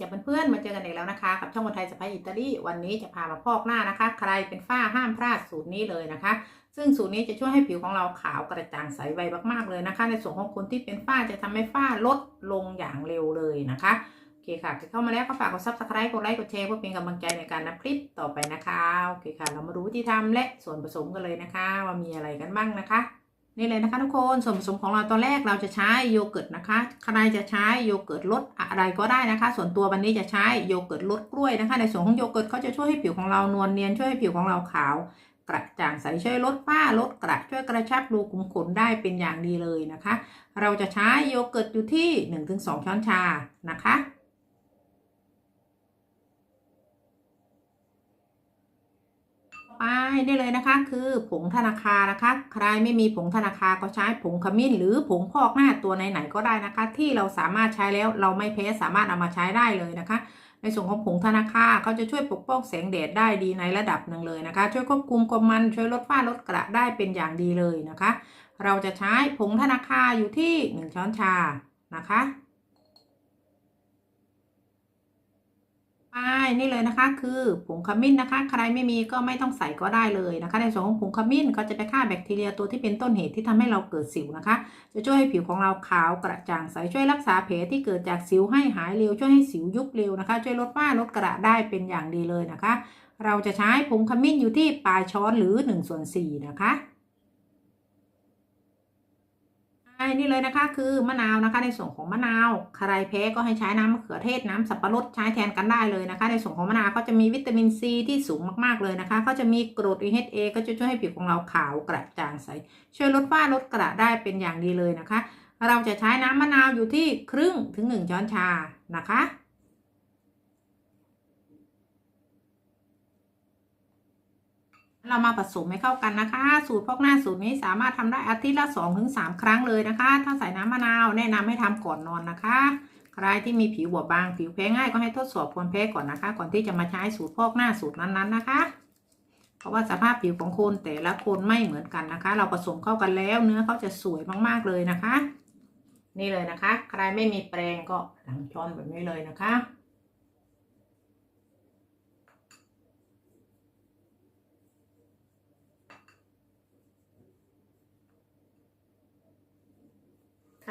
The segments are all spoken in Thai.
จะเพื่อนๆมาเจอกันอีกแล้วนะคะ กับช่องคนไทยสไปอิตาลีวันนี้จะพามาพอกหน้านะคะ ใครเป็นฝ้าห้ามพลาดสูตรนี้เลยนะคะ ซึ่งสูตรนี้จะช่วยให้ผิวของเราขาวกระจ่างใสไวมากๆเลยนะคะ ในส่วนของคนที่เป็นฝ้าจะทำให้ฝ้าลดลงอย่างเร็วเลยนะคะโอเคค่ะเข้ามาแล้วก็ฝากกดซับสไครต์กดไลค์กดแชร์เพื่อเป็นกำลังใจในการนำคลิปต่อไปนะคะโอเคค่ะ เรามาดูวิธีทำและส่วนผสมกันเลยนะคะ ว่ามีอะไรกันบ้างนะคะ นี่เลยนะคะทุกคนส่วนผสมของเราตอนแรกเราจะใช้โยเกิร์ตนะคะ ใครจะใช้โยเกิร์ตรสอะไรก็ได้นะคะ ส่วนตัววันนี้จะใช้โยเกิร์ตรสกล้วยนะคะ ในส่วนของโยเกิร์ตเขาจะช่วยให้ผิวของเรานวลเนียนช่วยให้ผิวของเราขาว กระจ่างใสช่วยลดฝ้าลดกระช่วยกระชับรูขุมขนได้เป็นอย่างดีเลยนะคะ เราจะใช้โยเกิร์ตอยู่ที่ 1-2 ช้อนชานะคะ ไปได้เลยนะคะ คือผงธนาคารนะคะ ใครไม่มีผงธนาคารก็ใช้ผงขมิ้น หรือผงพอกหน้าตัวไหนๆก็ได้นะคะ ที่เราสามารถใช้แล้วเราไม่แพ้สามารถเอามาใช้ได้เลยนะคะ ในส่วนของผงธนาคารเขาจะช่วยปกป้องแสงแดดได้ดีในระดับหนึ่งเลยนะคะ ช่วยควบคุมความมันช่วยลดฝ้าลดกระได้เป็นอย่างดีเลยนะคะ เราจะใช้ผงธนาคารอยู่ที่ 1 ช้อนชานะคะไป นี่เลยนะคะ คือผงขมิ้นนะคะ ใครไม่มีก็ไม่ต้องใส่ก็ได้เลยนะคะ ในส่วนของผงขมิ้นเขาจะไปฆ่าแบคทีเรียตัวที่เป็นต้นเหตุที่ทำให้เราเกิดสิวนะคะ จะช่วยให้ผิวของเราขาวกระจ่างใสช่วยรักษาแผลที่เกิดจากสิวให้หายเร็วช่วยให้สิวยุบเร็วนะคะ ช่วยลดฝ้าลดกระได้เป็นอย่างดีเลยนะคะ เราจะใช้ผงขมิ้นอยู่ที่ปลายช้อนหรือ1ส่วน4นะคะใช่ นี่เลยนะคะ คือมะนาวนะคะ ในส่วนของมะนาวใครแพ้ก็ให้ใช้น้ำมะเขือเทศน้ำสับปะรดใช้แทนกันได้เลยนะคะ ในส่วนของมะนาวก็จะมีวิตามินซีที่สูงมากๆเลยนะคะเขาจะมีกรด EHA ก็จะช่วยให้ผิวของเราขาวกระจ่างใสช่วยลดฝ้าลดกระได้เป็นอย่างดีเลยนะคะ เราจะใช้น้ำมะนาวอยู่ที่ครึ่งถึงหนึ่งช้อนชานะคะ เรามาผสมให้เข้ากันนะคะ สูตรพอกหน้าสูตรนี้สามารถทำได้อาทิตย์ละ2-3ถึงสครั้งเลยนะคะ ถ้าใส่น้ำมะนาวแนะนำให้ทำก่อนนอนนะคะใครที่มีผิวบอบบางผิวแพ้ง่ายก็ให้ทดสอบควรแพ้ก่อนนะคะ ก่อนที่จะมาใช้สูตรพอกหน้าสูตรนั้นๆนะคะ เพราะว่าสภาพผิวของคนแต่ละคนไม่เหมือนกันนะคะ เราผสมเข้ากันแล้วเนื้อเขาจะสวยมากๆเลยนะคะ นี่เลยนะคะ ใครไม่มีแปรงก็หลังช้อนแบบนี้เลยนะคะ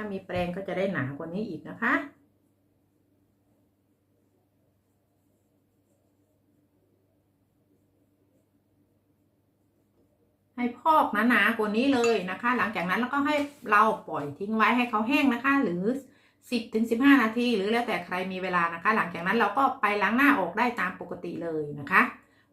ถ้ามีแปรงก็จะได้หนากว่านี้อีกนะคะให้พอกหนาๆกว่านี้เลยนะคะ หลังจากนั้นแล้วก็ให้เราปล่อยทิ้งไว้ให้เขาแห้งนะคะ หรือ 10ถึง15 นาที หรือแล้วแต่ใครมีเวลานะคะ หลังจากนั้นเราก็ไปล้างหน้าออกได้ตามปกติเลยนะคะ